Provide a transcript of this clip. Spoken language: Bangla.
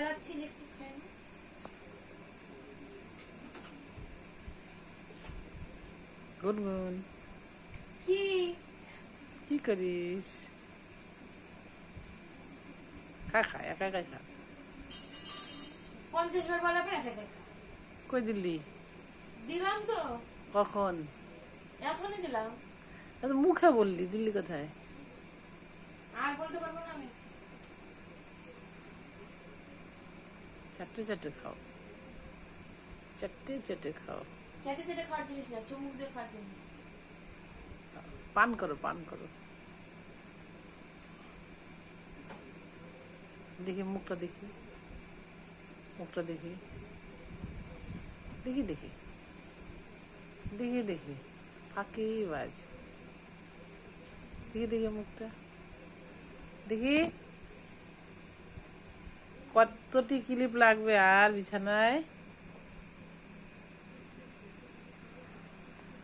যাচ্ছি যে একটু খাই। গুনগুন কি? কি করিস? খা খা একা একা খা। পঞ্চাশ বার বলা পরে রেখে দেখা কই দিল্লি দিলাম তো। কখন? এখনই দিলাম। মুখে বললি দিল্লি কোথায়? আর বলতে পারব না। চারটে চারটে খাও চারটে চারটে খাও চেটে চেটে খাওয়ার জিনিস না চুমুক দিয়ে খাওয়ার জিনিস পান করো পান করো দেখি মুখটা দেখি মুখটা দেখি দেখি দেখি দেখি দেখি ফাঁকি বাজ দেখি দেখি মুখটা দেখি কতটি ক্লিপ লাগবে আর বিছানায়?